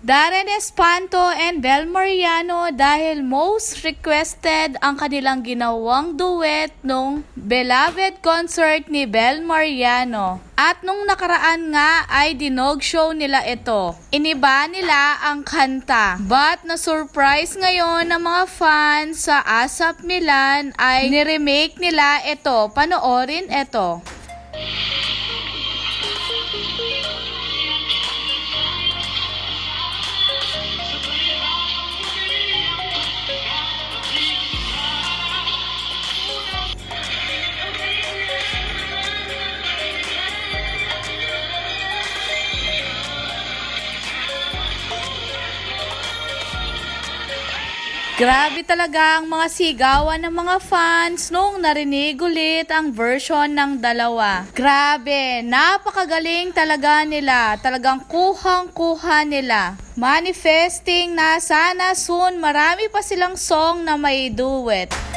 Darren Espanto and Bel Mariano dahil most requested ang kanilang ginawang duet nung beloved concert ni Bel Mariano. At nung nakaraan nga ay dinog show nila ito. Iniba nila ang kanta. But na-surprise ngayon ng mga fans sa ASAP Milan ay niremake nila ito. Panoorin ito. Grabe talaga ang mga sigawan ng mga fans nung narinig ulit ang version ng dalawa. Grabe, napakagaling talaga nila. Talagang kuhang-kuha nila. Manifesting na sana soon marami pa silang song na may duet.